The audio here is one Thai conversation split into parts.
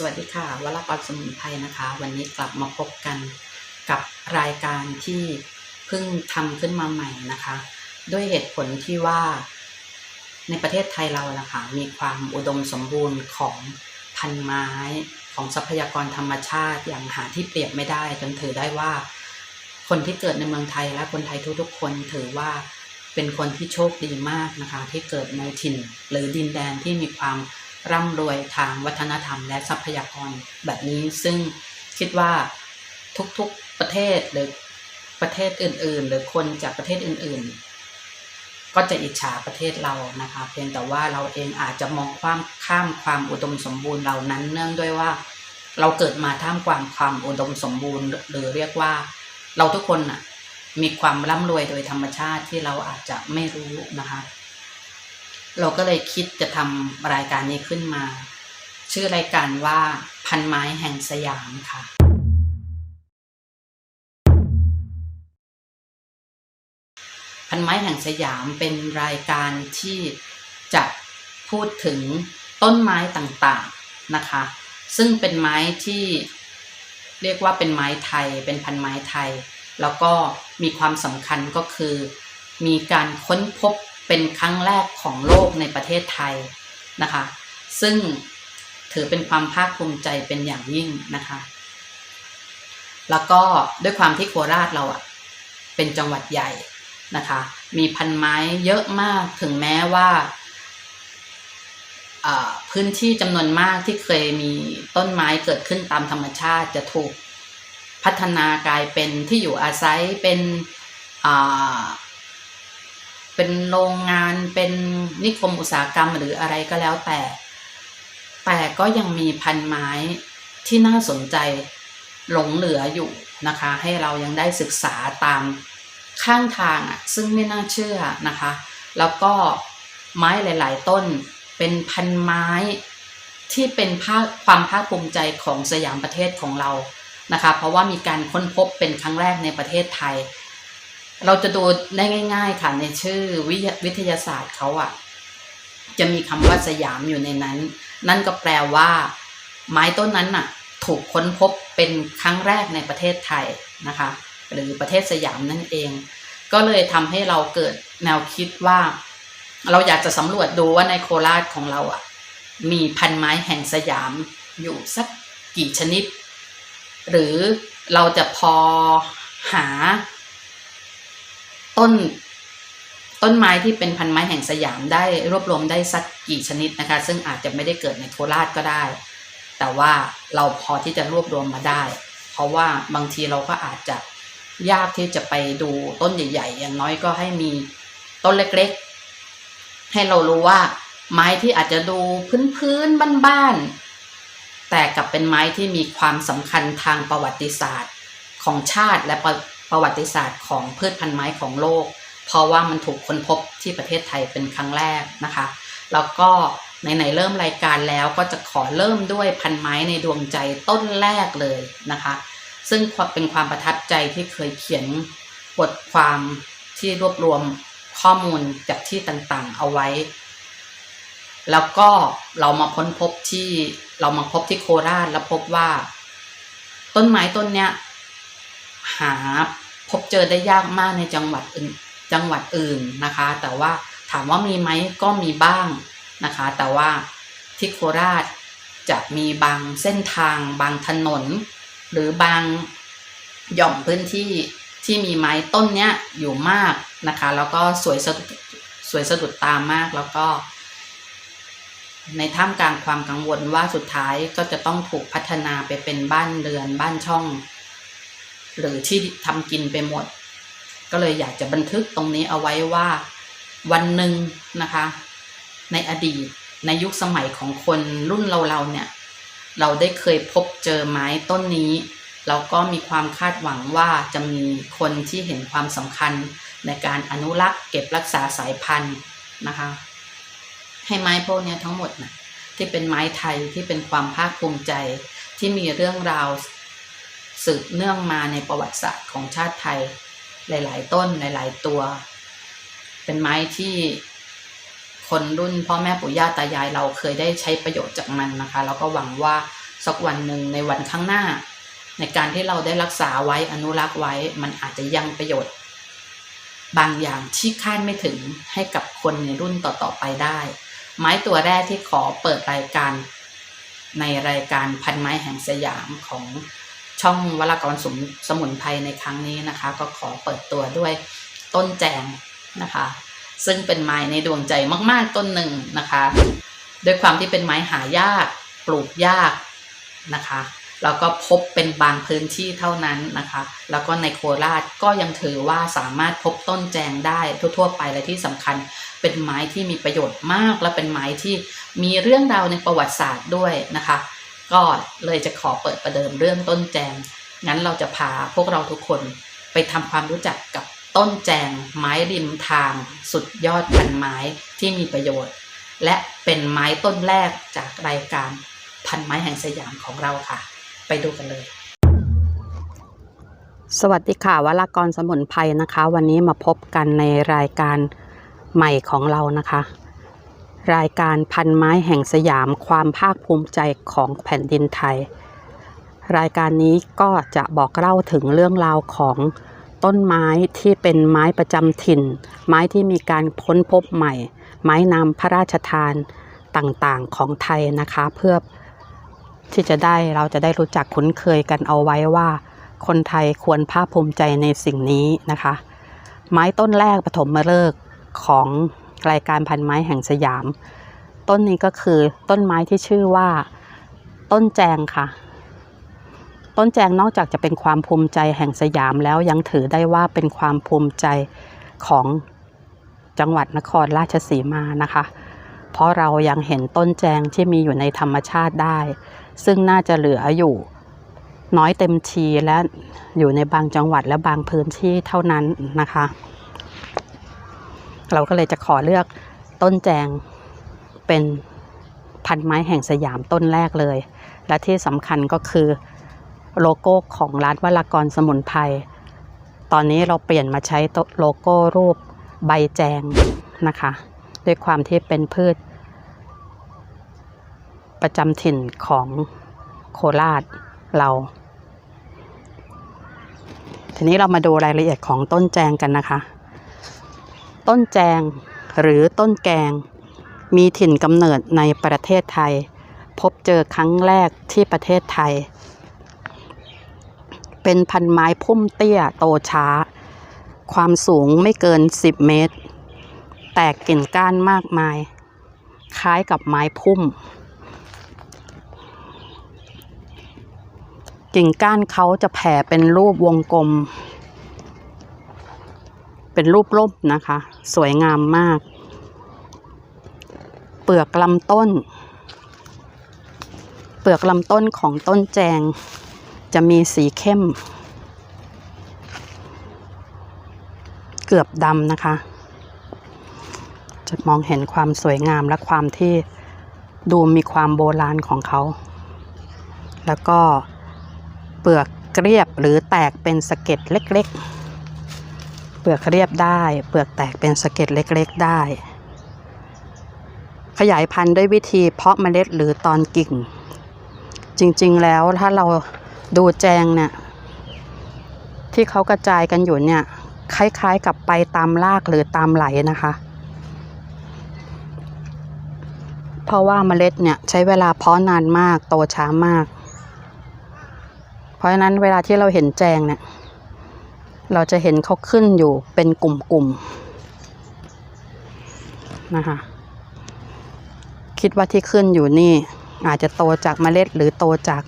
สวัสดีค่ะวรากรสมุนไพรนะคะ วันนี้กลับมาพบกันกับรายการที่เพิ่งทำขึ้นมาใหม่นะคะ ด้วยเหตุผลที่ว่าในประเทศไทยเราละค่ะมีความอุดมสมบูรณ์ของพันไม้ของทรัพยากรธรรมชาติอย่างหาที่เปรียบไม่ได้ จนถือได้ว่า คนที่เกิดในเมืองไทยและคนไทยทุกๆคนถือว่าเป็นคนที่โชคดีมากนะคะ ที่เกิดในถิ่นหรือดินแดนที่มีความ ร่ำรวยทางวัฒนธรรม และทรัพยากรแบบนี้ ซึ่งคิดว่าทุกๆประเทศหรือประเทศอื่น ๆ หรือคนจากประเทศอื่น ๆ ก็จะอิจฉาประเทศเรานะคะเพียงแต่ว่าเราเองอาจจะมองความข้ามความอุดมสมบูรณ์เหล่านั้น เนื่องด้วยว่าเราเกิดมาท่ามกลางความอุดมสมบูรณ์ หรือเรียกว่าเราทุกคนน่ะมีความร่ำรวยโดยธรรมชาติที่เราอาจจะไม่รู้นะคะ เราก็เลยคิดจะทำรายการนี้ขึ้นมา ชื่อรายการว่าพันไม้แห่งสยามค่ะ พันไม้แห่งสยามเป็นรายการที่จะพูดถึงต้นไม้ต่างๆนะคะ ซึ่งเป็นไม้ที่เรียกว่าเป็นไม้ไทย เป็นพันไม้ไทย แล้วก็มีความสำคัญก็คือ มีการค้นพบ เป็นครั้งแรกของโลกในประเทศไทยนะคะ ซึ่งถือเป็นความภาคภูมิใจเป็นอย่างยิ่งนะคะ แล้วก็ด้วยความที่โคราชเราอะเป็นจังหวัดใหญ่นะคะ มีพันไม้เยอะมากถึงแม้ว่าพื้นที่จำนวนมากที่เคยมีต้นไม้เกิดขึ้นตามธรรมชาติจะถูกพัฒนากลายเป็นที่อยู่อาศัยเป็น เป็นโรงงานเป็นนิคมอุตสาหกรรมหรืออะไรก็แล้วแต่ แต่ก็ยังมีพันไม้ที่น่าสนใจหลงเหลืออยู่นะคะ ให้เรายังได้ศึกษาตามข้างทางอะซึ่งไม่น่าเชื่อนะคะ แล้วก็ไม้หลาย ๆ ต้นเป็นพันไม้ที่เป็นภาคความภาคภูมิใจของสยามประเทศของเรานะคะ เพราะว่ามีการค้นพบเป็นครั้งแรกในประเทศไทย เราจะดูได้ง่าย ๆ ค่ะในชื่อววิทยาศาสตร์เขาอะจะมีคำว่าสยามอยู่ในนั้น นั่นก็แปลว่า ไม้ต้นนั้นน่ะ ถูกค้นพบเป็นครั้งแรกในประเทศไทยนะคะ หรือประเทศสยามนั่นเอง ก็เลยทำให้เราเกิดแนวคิดว่า เราอยากจะสำรวจดูว่าในโคราชของเราอะ มีพันไม้แห่งสยามอยู่สักกี่ชนิด หรือเราจะพอหา ต้นต้นไม้ที่เป็นพันไม้แห่งสยามได้รวบรวมได้สักกี่ชนิดนะคะ ซึ่งอาจจะไม่ได้เกิดในโคราชก็ได้ แต่ว่าเราพอที่จะรวบรวมมาได้ เพราะว่าบางทีเราก็อาจจะยากที่จะไปดูต้นใหญ่ ๆ อย่างน้อยก็ให้มีต้นเล็กๆ ให้เรารู้ว่าไม้ที่อาจจะดูพื้นๆบ้านๆแต่กับเป็นไม้ที่มีความสำคัญทางประวัติศาสตร์ของชาติและ ประวัติศาสตร์ของพืชพันธุ์ไม้ของโลก เพราะว่ามันถูกค้นพบที่ประเทศไทยเป็นครั้งแรกนะคะ แล้วก็ไหนๆเริ่มรายการแล้วก็จะขอเริ่มด้วยพันไม้ในดวงใจต้นแรกเลยนะคะ ซึ่งเป็นความประทับใจที่เคยเขียนบทความที่รวบรวมข้อมูลจากที่ต่างๆ เอาไว้ แล้วก็เรามาพ้นพบที่เรามาพบที่โคราชแล้วพบว่า ต้นไม้ต้นเนี้ย หาพบเจอได้ยากมากในจังหวัดอื่นจังหวัดอื่นนะคะ แต่ว่าถามว่ามีไหมก็มีบ้างนะคะ แต่ว่าที่โคราชจะมีบางเส้นทาง บางถนน หรือบางหย่อมพื้นที่ที่มีไม้ต้นเนี้ยอยู่มากนะคะ แล้วก็สวยสะดุดสวยสะดุดตามากแล้วก็ ในท่ามกลางความกังวลว่าสุดท้ายก็จะต้องถูกพัฒนาไปเป็นบ้านเรือนบ้านช่อง หรือที่ทำกินไปหมด ก็เลยอยากจะบันทึกตรงนี้เอาไว้ว่าวันหนึ่งนะคะ ในอดีตในยุคสมัยของคนรุ่นเราๆเนี่ย เราได้เคยพบเจอไม้ต้นนี้แล้วก็มีความคาดหวังว่าจะมีคนที่เห็นความสำคัญในการอนุรักษ์เก็บรักษาสายพันธุ์นะคะ ให้ไม้พวกนี้ทั้งหมดนะที่เป็นไม้ไทยที่เป็นความภาคภูมิใจที่มีเรื่องราว สืบเนื่องมาในประวัติศาสตร์ของชาติไทย หลาย ๆ ต้นหลาย ๆ ตัว เป็นไม้ที่คนรุ่นพ่อแม่ปู่ย่าตายายเราเคยได้ใช้ประโยชน์จากมันนะคะแล้วก็หวังว่าสักวันหนึ่งในวันข้างหน้า ในการที่เราได้รักษาไว้อนุรักษ์ไว้ มันอาจจะยังประโยชน์ บางอย่างที่คาดไม่ถึงให้กับคนในรุ่นต่อๆไปได้ ไม้ตัวแรกที่ขอเปิดรายการ ในรายการพันไม้แห่งสยามของ ช่องวรากรสมสมุนไพรในครั้งนี้นะคะ ก็ขอเปิดตัวด้วยต้นแจงนะคะ ซึ่งเป็นไม้ในดวงใจมากๆต้นหนึ่งนะคะด้วยความที่เป็นไม้หายากปลูกยากนะคะแล้วก็พบเป็นบางพื้นที่เท่านั้นนะคะ แล้วก็ในโคราชก็ยังถือว่าสามารถพบต้นแจงได้ทั่วๆไปและที่สำคัญ เป็นไม้ที่มีประโยชน์มาก และเป็นไม้ที่มีเรื่องราวในประวัติศาสตร์ด้วยนะคะ ก็เลยจะขอเปิดประเดิมเรื่องต้นแจง งั้นเราจะพาพวกเราทุกคนไปทำความรู้จักกับต้นแจงไม้ริมทาง สุดยอดพันไม้ที่มีประโยชน์ และเป็นไม้ต้นแรกจากรายการพันไม้แห่งสยามของเราค่ะ ไปดูกันเลย สวัสดีค่ะวรากรสมุนไพรนะคะ วันนี้มาพบกันในรายการใหม่ของเรานะคะ รายการพันไม้แห่งสยามความภาคภูมิใจของแผ่นดินไทย รายการนี้ก็จะบอกเล่าถึงเรื่องราวของต้นไม้ที่เป็นไม้ประจำถิ่น ไม้ที่มีการค้นพบใหม่ ไม้นามพระราชทานต่างๆของไทยนะคะ เพื่อที่จะได้เราจะได้รู้จักคุ้นเคยกันเอาไว้ว่า คนไทยควรภาคภูมิใจในสิ่งนี้นะคะ ไม้ต้นแรกปฐมฤกษ์ของ รายการพันไม้แห่งสยาม ต้นนี้ก็คือต้นไม้ที่ชื่อว่า ต้นแจงค่ะ ต้นแจงนอกจากจะเป็นความภูมิใจแห่งสยามแล้วยังถือได้ว่าเป็นความภูมิใจของจังหวัดนครราชสีมานะคะ เพราะเรายังเห็นต้นแจงที่มีอยู่ในธรรมชาติได้ ซึ่งน่าจะเหลืออยู่น้อยเต็มทีและอยู่ในบางจังหวัดและบางพื้นที่เท่านั้นนะคะ เราก็เลยจะขอเลือกต้นแจงเป็นพันไม้แห่งสยามต้นแรกเลย และที่สำคัญก็คือโลโก้ของร้านวรากรสมุนไพรตอนนี้เราเปลี่ยนมาใช้โลโก้รูปใบแจงนะคะ ด้วยความที่เป็นพืช ประจำถิ่นของโคราชเรา ทีนี้เรามาดูรายละเอียดของต้นแจงกันนะคะ ต้นแจง หรือต้นแกง มีถิ่นกำเนิดในประเทศไทย พบเจอครั้งแรกที่ประเทศไทย เป็นพันไม้พุ่มเตี้ยโตช้า ความสูงไม่เกิน 10 เมตร แตกกิ่นก้านมากมาย คล้ายกับไม้พุ่ม กิ่งก้านเขาจะแผ่เป็นรูปวงกลม เป็นรูปร่มนะคะ สวยงามมาก เปลือกลำต้น เปลือกลำต้นของต้นแจง จะมีสีเข้ม เกือบดำนะคะ จะมองเห็นความสวยงามและความที่ดูมีความโบราณของเขา แล้วก็เปลือกเรียบหรือแตกเป็นสะเก็ดเล็ก ๆ ลือกเรียบได้ เปลือกแตกเป็นสะเก็ดเล็กๆได้ ขยายพันธุ์ด้วยวิธีเพาะเมล็ดหรือตอนกิ่ง จริงๆแล้วถ้าเราดูแจงเนี่ยที่เขากระจายกันอยู่เนี่ยคล้ายๆกับไปตามรากหรือตามไหลนะคะ เพราะว่าเมล็ดเนี่ยใช้เวลาเพาะนานมากโตช้ามาก เพราะฉะนั้นเวลาที่เราเห็นแจงเนี่ย เราจะเห็นเขาขึ้นอยู่เป็นกลุ่มๆนะคะคิดว่าที่ขึ้นอยู่นี่อาจจะโตจากเมล็ดหรือโตจาก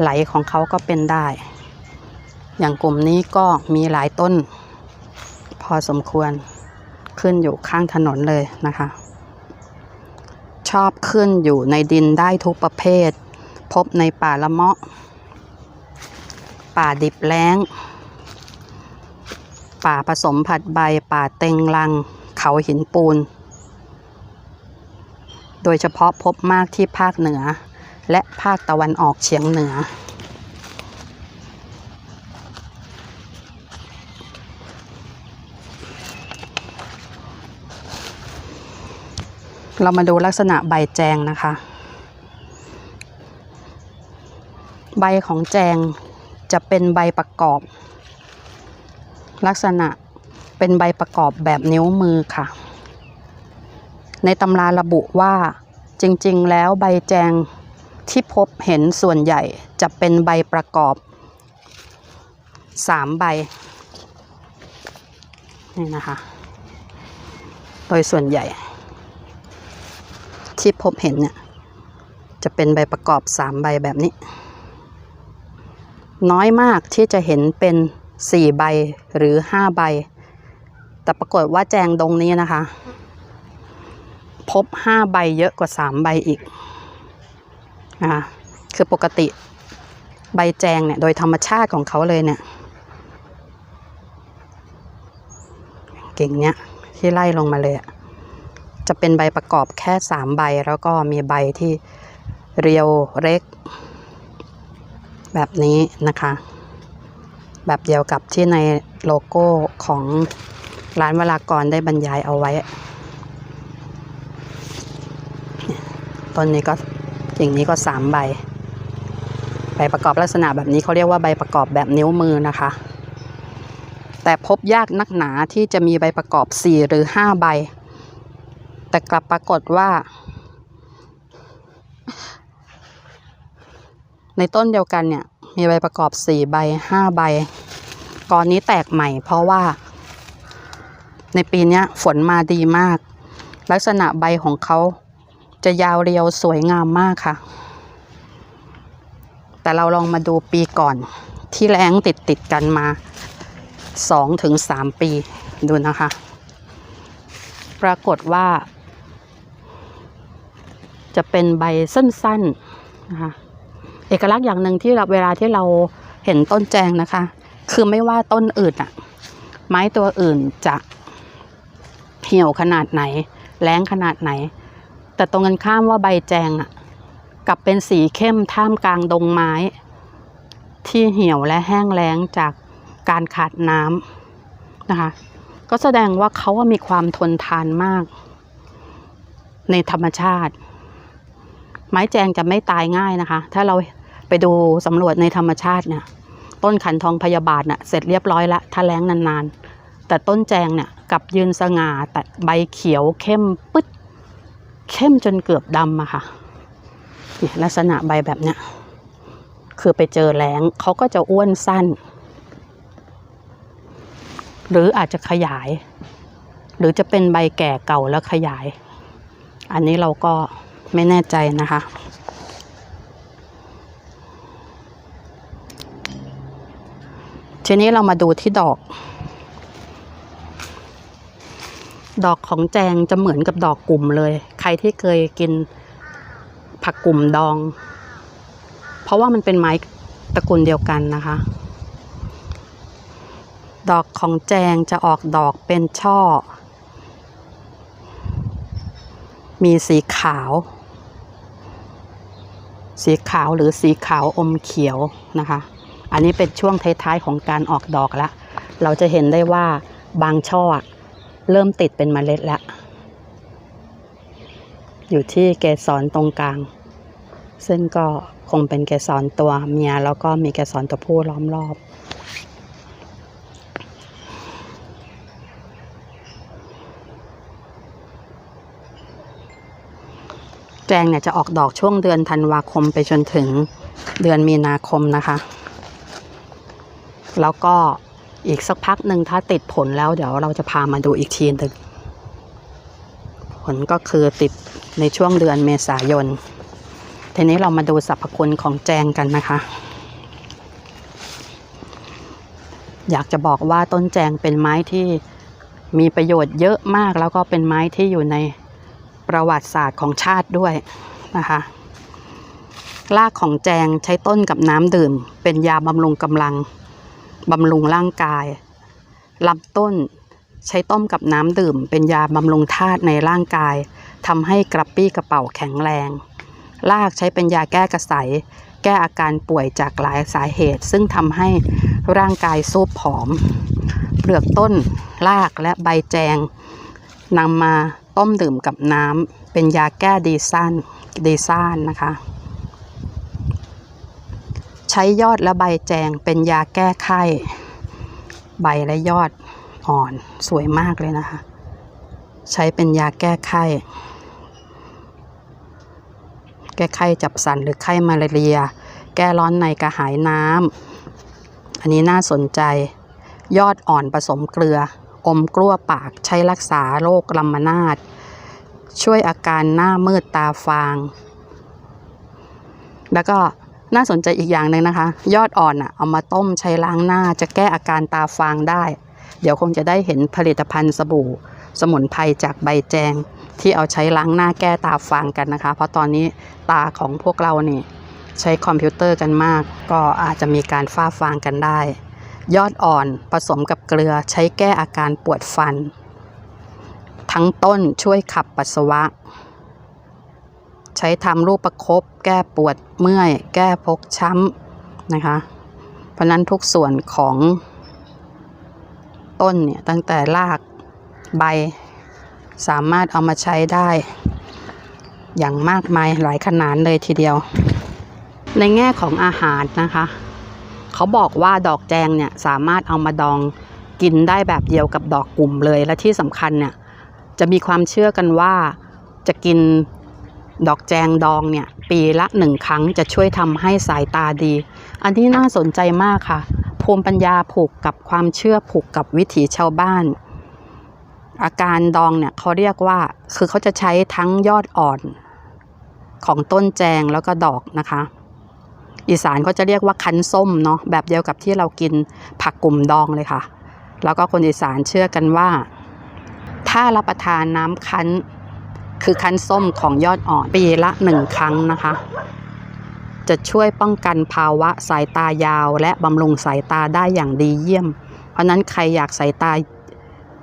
ไหลของเขาก็เป็นได้ อย่างกลุ่มนี้ก็มีหลายต้น พอสมควรขึ้นอยู่ข้างถนนเลยนะคะ ชอบขึ้นอยู่ในดินได้ทุกประเภท พบในป่าละเมาะ ป่าดิบแล้ง ป่าผสมผัดใบป่าเต็งรัง เขาหินปูน โดยเฉพาะพบมากที่ภาคเหนือ และภาคตะวันออกเฉียงเหนือ เรามาดูลักษณะใบแจงนะคะ ใบของแจงจะเป็นใบประกอบ ลักษณะเป็นใบประกอบแบบนิ้วมือค่ะ ในตำราระบุว่าจริงๆ แล้วใบแจงที่พบเห็นส่วนใหญ่จะเป็นใบประกอบสามใบ นี่นะคะ โดยส่วนใหญ่ ที่พบเห็นเนี่ยจะเป็นใบประกอบสามใบแบบนี้ น้อยมากที่จะเห็นเป็น สี่ใบหรือห้าใบ แต่ปรากฏว่าแจงดงนี้นะคะ พบห้าใบเยอะกว่าสามใบอีกนะคะคือปกติใบแจงเนี่ย โดยธรรมชาติของเขาเลยเนี่ย เก่งเนี้ยที่ไล่ลงมาเลยจะเป็นใบประกอบแค่สามใบแล้วก็มีใบที่เรียวเล็ก แบบนี้นะคะ แบบเดียวกับที่ในโลโก้ของร้านวรากรได้บรรยายเอาไว้ ต้นนี้ก็กิ่งนี้ก็สามใบ ใบประกอบลักษณะแบบนี้เขาเรียกว่าใบประกอบแบบนิ้วมือนะคะ แต่พบยากนักหนาที่จะมีใบประกอบ4หรือ5ใบ แต่กลับปรากฏว่า ในต้นเดียวกันเนี่ย มีใบประกอบ4ใบ5ใบกอนนี้แตกใหม่ เพราะว่า ในปีนี้ฝนมาดีมาก ลักษณะใบของเขาจะยาวเรียวสวยงามมากค่ะ แต่เราลองมาดูปีก่อน ที่แรงติดติดกันมาสองถึงสามปีดูนะคะ ปรากฏว่า จะเป็นใบสั้นๆนะคะ เอกลักษณ์อย่างหนึ่งที่เราเวลาที่เราเห็นต้นแจงนะคะ คือไม่ว่าต้นอื่นอะไม้ตัวอื่นจะเหี่ยวขนาดไหน แรงขนาดไหน แต่ตรงกันข้ามว่าใบแจงอะกลับเป็นสีเข้มท่ามกลางดงไม้ ที่เหี่ยวและแห้งแล้งจากการขาดน้ำนะคะ ก็แสดงว่าเขาว่ามีความทนทานมาก ในธรรมชาติ ไม้แจงจะไม่ตายง่ายนะคะ ถ้าเรา ไปดูสำรวจในธรรมชาติเนี่ยต้นขันทองพยาบาทเน่ะเสร็จเรียบร้อยละถ้าแล้งนานๆ แต่ต้นแจงเนี่ยกับยืนสง่าแต่ใบเขียวเข้มปึ๊ดเข้มจนเกือบดำอะค่ะเนี่ยลักษณะใบแบบเนี้ยคือไปเจอแล้งเขาก็จะอ้วนสั้น หรืออาจจะขยาย หรือจะเป็นใบแก่เก่าแล้วขยาย อันนี้เราก็ไม่แน่ใจนะคะ ทีนี้เรามาดูที่ดอก ดอกของแจงจะเหมือนกับดอกกลุ่มเลย ใครที่เคยกินผักกลุ่มดอง เพราะว่ามันเป็นไม้ตระกูลเดียวกันนะคะ ดอกของแจงจะออกดอกเป็นช่อ มีสีขาว สีขาวหรือสีขาวอมเขียวนะคะ อันนี้เป็นช่วงท้ายๆของการออกดอกแล้วเราจะเห็นได้ว่าบางช่อเริ่มติดเป็นเมล็ดแล้ว อยู่ที่เกสรตรงกลาง ซึ่งก็คงเป็นเกสรตัวเมียแล้วก็มีเกสรตัวผู้ล้อมรอบ แจงเนี่ยจะออกดอกช่วงเดือนธันวาคมไปจนถึงเดือนมีนาคมนะคะ แล้วก็อีกสักพักหนึ่งถ้าติดผลแล้วเดี๋ยวเราจะพามาดูอีกทีหนึ่งผลก็คือติดในช่วงเดือนเมษายน ทีนี้เรามาดูสรรพคุณของแจงกันนะคะ อยากจะบอกว่าต้นแจงเป็นไม้ที่มีประโยชน์เยอะมากแล้วก็เป็นไม้ที่อยู่ในประวัติศาสตร์ของชาติด้วยนะคะรากของแจงใช้ต้นกับน้ำดื่ม เป็นยาบำรุงกำลัง บำรุงร่างกายลำต้นใช้ต้มกับน้ำดื่ม เป็นยาบำรุงธาตุในร่างกายทำให้กระปี้กระเป๋าแข็งแรง รากใช้เป็นยาแก้กระสายแก้อาการป่วยจากหลายสาเหตุ ซึ่งทำให้ร่างกายซูบผอม เปลือกต้นรากและใบแจงนำมาต้มดื่มกับน้ำเป็นยาแก้ดีซ่านดีซ่านนะคะ ชช้ยอดและใบแจงเป็นยาแก้ไข้ ใบและยอดอ่อนสวยมากเลยนะคะ ใช้เป็นยาแก้ไข้ แก้ไข้จับสันหรือไข้มาลาเรีย แก้ร้อนในกระหายน้ำอันนี้น่าสนใจ ยอดอ่อนผสมเกลือ อมกลั้วปากใช้รักษาโรคลำมานาดช่วยอาการหน้ามืดตาฟาง แล้วก็ น่าสนใจอีกอย่างหนึ่งนะคะ ยอดอ่อนอะเอามาต้มใช้ล้างหน้าจะแก้อาการตาฟางได้ เดี๋ยวคงจะได้เห็นผลิตภัณฑ์สบู่ สมุนไพรจากใบแจง ที่เอาใช้ล้างหน้าแก้ตาฟางกันนะคะ เพราะตอนนี้ตาของพวกเรานี่ใช้คอมพิวเตอร์กันมาก ก็อาจจะมีการฝ้าฟางกันได้ ยอดอ่อนผสมกับเกลือใช้แก้อาการปวดฟัน ทั้งต้นช่วยขับปัสสาวะ ใช้ทำรูปประคบแก้ปวดเมื่อย แก้พกช้ำนะคะ เพราะนั้นทุกส่วนของต้นเนี่ยตั้งแต่รากใบ สามารถเอามาใช้ได้ อย่างมากมายหลายขนาดเลยทีเดียว ในแง่ของอาหารนะคะ เขาบอกว่าดอกแจงเนี่ยสามารถเอามาดองกินได้แบบเดียวกับดอกกลุ่มเลยและที่สำคัญเนี่ยจะมีความเชื่อกันว่าจะกิน ดอกแจงดองเนี่ย ปีละหนึ่งครั้งจะช่วยทำให้สายตาดี อันนี้น่าสนใจมากค่ะ ภูมิปัญญาผูกกับความเชื่อผูกกับวิถีชาวบ้าน อาการดองเนี่ยเขาเรียกว่าคือเขาจะใช้ทั้งยอดอ่อนของต้นแจงแล้วก็ดอกนะคะ อีสานเขาจะเรียกว่าคั้นส้มเนาะแบบเดียวกับที่เรากินผักกลุ่มดองเลยค่ะ แล้วก็คนอีสานเชื่อกันว่า ถ้ารับประทานน้ำคั้น คือคั้นส้มของยอดอ่อนปีละหนึ่งครั้งนะคะ จะช่วยป้องกันภาวะสายตายาว และบำรุงสายตาได้อย่างดีเยี่ยม เพราะนั้นใครอยากสายตา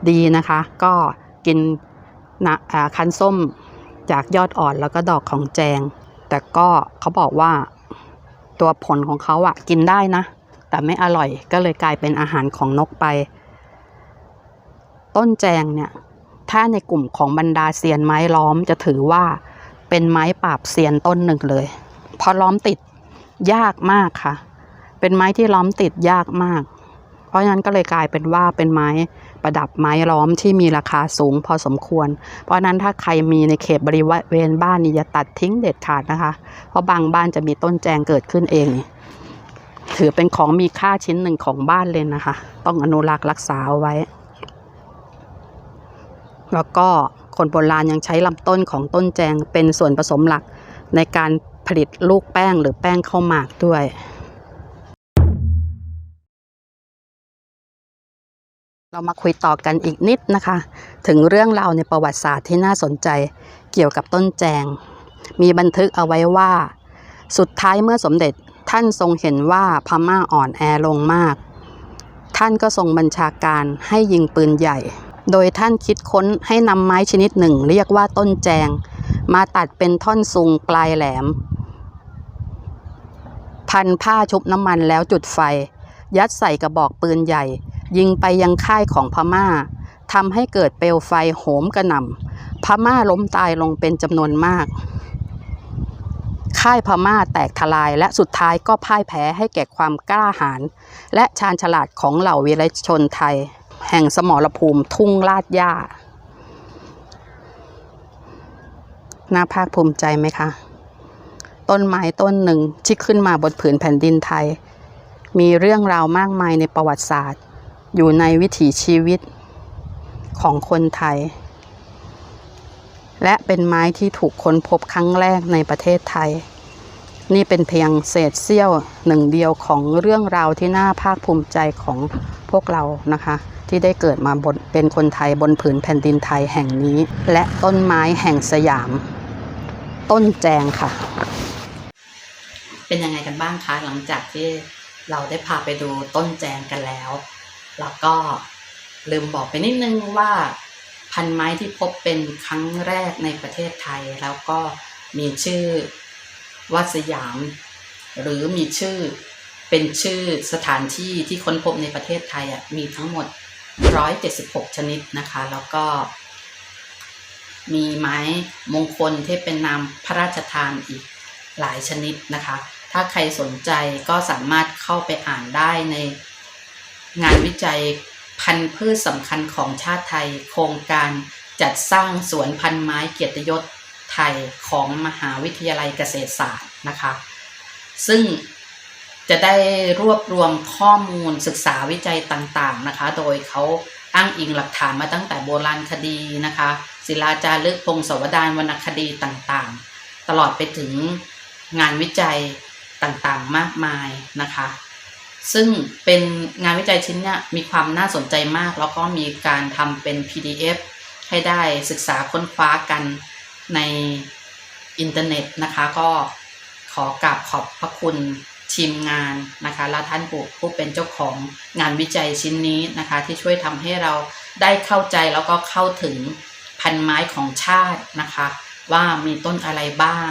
ดีนะคะ ก็กินนะคั้นส้มจากยอดอ่อนแล้วก็ดอกของแจง แต่ก็เขาบอกว่าตัวผลของเขาอะกินได้นะ แต่ไม่อร่อยก็เลยกลายเป็นอาหารของนกไป ต้นแจงเนี่ย ถ้าในกลุ่มของบรรดาเซียนไม้ล้อมจะถือว่าเป็นไม้ปราบเซียนต้นหนึ่งเลย เพราะล้อมติดยากมากค่ะ เป็นไม้ที่ล้อมติดยากมาก เพราะฉะนั้นก็เลยกลายเป็นว่าเป็นไม้ประดับไม้ล้อมที่มีราคาสูงพอสมควร เพราะฉะนั้นถ้าใครมีในเขตบริเวณบ้านนี่อย่าตัดทิ้งเด็ดขาดนะคะ เพราะบางบ้านจะมีต้นแจงเกิดขึ้นเอง ถือเป็นของมีค่าชิ้นหนึ่งของบ้านเลยนะคะ ต้องอนุรักษ์รักษาเอาไว้ แล้วก็คนโบราณยังใช้ลำต้นของต้นแจงเป็นส่วนผสมหลักในการผลิตลูกแป้งหรือแป้งข้าวหมากด้วยเรามาคุยต่อกันอีกนิดนะคะ ถึงเรื่องราวในประวัติศาสตร์ที่น่าสนใจเกี่ยวกับต้นแจง มีบันทึกเอาไว้ว่า สุดท้ายเมื่อสมเด็จท่านทรงเห็นว่าพม่าอ่อนแอลงมาก ท่านก็ทรงบัญชาการให้ยิงปืนใหญ่ โดยท่านคิดค้นให้นำไม้ชนิดหนึ่ง เรียกว่าต้นแจง มาตัดเป็นท่อนซุงปลายแหลม พันผ้าชุบน้ำมันแล้วจุดไฟ ยัดใส่กระบอกปืนใหญ่ ยิงไปยังค่ายของพม่าทำให้เกิดเปลวไฟโหมกระหน่ำพม่าล้มตายลงเป็นจำนวนมาก ค่ายพม่าแตกทลายและสุดท้ายก็พ่ายแพ้ให้แก่ความกล้าหาญและชาญฉลาดของเหล่าวีรชนไทย แห่งสมรภูมิทุ่งลาดหญ้า น่าภาคภูมิใจไหมคะ ต้นไม้ต้นหนึ่งที่ขึ้นมาบนผืนแผ่นดินไทย มีเรื่องราวมากมายในประวัติศาสตร์ อยู่ในวิถีชีวิตของคนไทย และเป็นไม้ที่ถูกค้นพบครั้งแรกในประเทศไทย นี่เป็นเพียงเศษเสี้ยวหนึ่งเดียวของเรื่องราวที่น่าภาคภูมิใจของพวกเรานะคะ ที่ได้เกิดมาบนเป็นคนไทยบนผืนแผ่นดินไทยแห่งนี้ และต้นไม้แห่งสยาม ต้นแจงค่ะ เป็นยังไงกันบ้างคะหลังจากที่เราได้พาไปดูต้นแจงกันแล้วแล้วก็ลืมบอกไปนิดนึงว่าพันไม้ที่พบเป็นครั้งแรกในประเทศไทย แล้วก็มีชื่อวัดสยาม หรือมีชื่อเป็นชื่อสถานที่ที่ค้นพบในประเทศไทยอะมีทั้งหมด 176 ชนิดนะคะ แล้วก็ มีไม้มงคลที่เป็นนามพระราชทานอีกหลายชนิดนะคะ ถ้าใครสนใจก็สามารถเข้าไปอ่านได้ในงานวิจัยพันธุ์พืชสำคัญของชาติไทย โครงการจัดสร้างสวนพันไม้เกียรติยศไทยของมหาวิทยาลัยเกษตรศาสตร์นะคะ ซึ่ง จะได้รวบรวมข้อมูลศึกษาวิจัยต่างๆนะคะ โดยเขาอ้างอิงหลักฐานมาตั้งแต่โบราณคดีนะคะ ศิลาจารึกพงศาวดารวรรณคดีต่างๆ ตลอดไปถึงงานวิจัยต่างๆมากมายนะคะ ซึ่งเป็นงานวิจัยชิ้นนี้มีความน่าสนใจมาก แล้วก็มีการทำเป็น PDF ให้ได้ศึกษาค้นคว้ากันในอินเทอร์เน็ตนะคะ ก็ขอกราบขอบพระคุณ ทีมงานนะคะและท่านผู้ผู้เป็นเจ้าของงานวิจัยชิ้นนี้นะคะที่ช่วยทำให้เราได้เข้าใจแล้วก็เข้าถึงพันไม้ของชาตินะคะ ว่ามีต้นอะไรบ้าง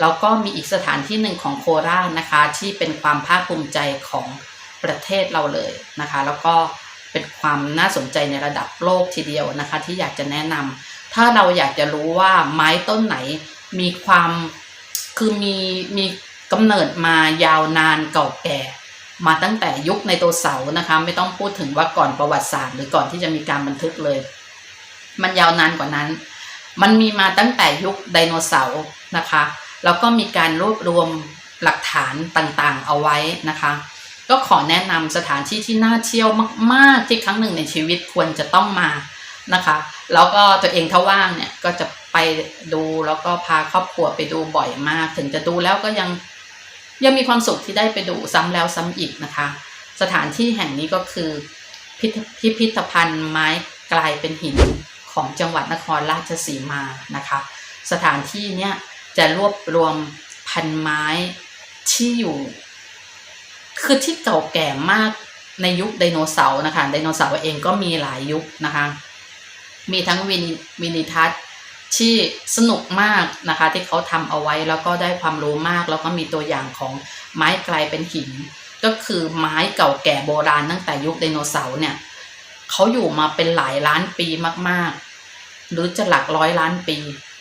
แล้วก็มีอีกสถานที่หนึ่งของโคราชนะคะ ที่เป็นความภาคภูมิใจของประเทศเราเลยนะคะ แล้วก็เป็นความน่าสนใจในระดับโลกทีเดียวนะคะ ที่อยากจะแนะนำถ้าเราอยากจะรู้ว่าไม้ต้นไหนมีความคือมีมี กำเนิดมายาวนานเก่าแก่ มาตั้งแต่ยุคในตัวเสาร์นะคะ ไม่ต้องพูดถึงว่าก่อนประวัติศาสตร์ หรือก่อนที่จะมีการบันทึกเลย มันยาวนานกว่านั้น มันมีมาตั้งแต่ยุคไดโนเสาร์นะคะ แล้วก็มีการรวบรวมหลักฐานต่างๆ เอาไว้นะคะ ก็ขอแนะนำสถานที่ที่น่าเที่ยวมากๆที่ครั้งหนึ่งในชีวิตควรจะต้องมานะคะ แล้วก็ตัวเองถ้าว่างเนี่ยก็จะไปดูแล้วก็พาครอบครัวไปดูบ่อยมาก ถึงจะดูแล้วก็ยัง ยังมีความสุขที่ได้ไปดูซ้ำแล้วซ้ำอีกนะคะ สถานที่แห่งนี้ก็คือพิพิธพิธภัณฑ์ไม้กลายเป็นหินของจังหวัดนครราชสีมานะคะ สถานที่เนี้ยจะรวบรวมพันไม้ที่อยู่ คือที่เก่าแก่มากในยุคไดโนเสาร์นะคะไดโนเสาร์เองก็มีหลายยุคนะคะ มีทั้งวินวินิทัศน์ ที่สนุกมากนะคะที่เขาทำเอาไว้แล้วก็ได้ความรู้มาก แล้วก็มีตัวอย่างของไม้กลายเป็นหิน ก็คือไม้เก่าแก่โบราณตั้งแต่ยุคไดโนเสาร์เนี่ยเขาอยู่มาเป็นหลายล้านปีมากๆ หรือจะหลักร้อยล้านปี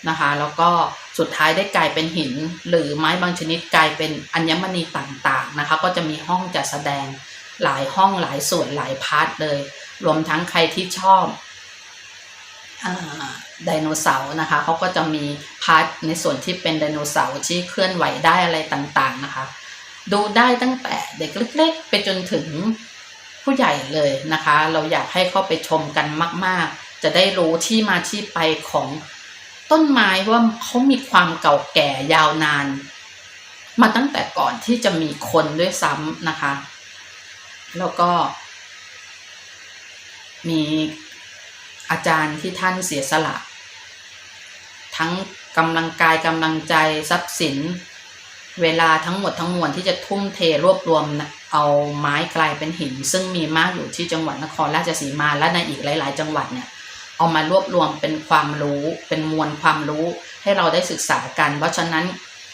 นะคะ แล้วก็สุดท้ายได้กลายเป็นหิน หรือไม้บางชนิดกลายเป็นอัญมณีต่างๆนะคะ ก็จะมีห้องจัดแสดงหลายห้องหลายส่วนหลายพาร์ทเลย รวมทั้งใครที่ชอบ ไดโนเสาร์นะคะเขาก็จะมีพาร์ทในส่วนที่เป็นไดโนเสาร์ที่เคลื่อนไหวได้อะไรต่างๆนะคะ ดูได้ตั้งแต่เด็กเล็ก ๆ ไปจนถึงผู้ใหญ่เลยนะคะ เราอยากให้เข้าไปชมกันมาก ๆ จะได้รู้ที่มาที่ไปของต้นไม้ว่าเขามีความเก่าแก่ยาวนาน มาตั้งแต่ก่อนที่จะมีคนด้วยซ้ำนะคะ แล้วก็มี อาจารย์ที่ท่านเสียสละ ทั้งกำลังกายกำลังใจทรัพย์สิน เวลาทั้งหมดทั้งมวลที่จะทุ่มเทรวบรวมเอาไม้กลายเป็นหิน ซึ่งมีมากอยู่ที่จังหวัดนครราชสีมาและในอีกหลาย ๆ จังหวัดเนี่ยเอามารวบรวมเป็นความรู้ เป็นมวลความรู้ให้เราได้ศึกษากัน เพราะฉะนั้น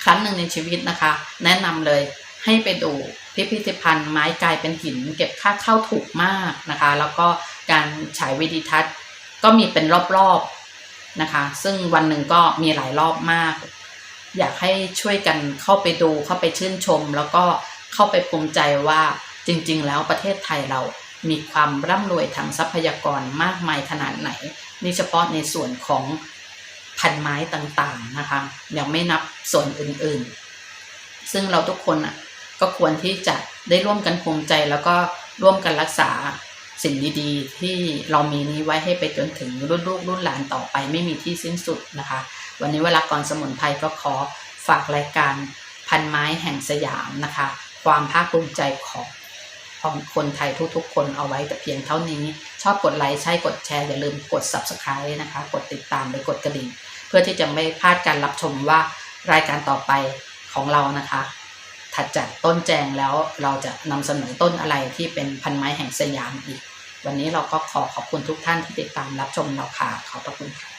ครั้งหนึ่งในชีวิตนะคะ แนะนำเลยให้ไปดูพิพิธภัณฑ์ไม้กลายเป็นหิน เก็บค่าเข้าถูกมากนะคะ แล้วก็การฉายวิดีทัศน์ ก็มีเป็นรอบๆนะคะ ซึ่งวันหนึ่งก็มีหลายรอบมาก อยากให้ช่วยกันเข้าไปดูเข้าไปชื่นชม แล้วก็เข้าไปภูมิใจว่าจริง ๆ แล้วประเทศไทยเรามีความร่ำรวยทางทรัพยากรมากมายขนาดไหน นี่เฉพาะในส่วนของพันไม้ต่างๆนะคะ ยังไม่นับส่วนอื่นๆ ซึ่งเราทุกคนอะก็ควรที่จะได้ร่วมกันภูมิใจแล้วก็ร่วมกันรักษา สิ่งดีๆ ที่เรามีนี้ไว้ให้ไปจนถึงรุ่นลูกรุ่นหลานต่อไปไม่มีที่สิ้นสุดนะคะ วันนี้เวลากรสมุนไพรก็ขอฝากรายการพันไม้แห่งสยามนะคะ ความภาคภูมิใจของของคนไทยทุกๆ คนเอาไว้แต่เพียงเท่านี้ ชอบกดไลค์ใช่กดแชร์ อย่าลืมกด subscribe นะคะ กดติดตามหรือกดกระดิ่ง เพื่อที่จะไม่พลาดการรับชมว่ารายการต่อไปของเรานะคะ ถัดจากต้นแจงแล้วเราจะนำเสนอต้นอะไรที่เป็นพันไม้แห่งสยามอีก วันนี้เราก็ขอขอบคุณทุกท่านที่ติดตามรับชมเราค่ะ ขอบพระคุณค่ะ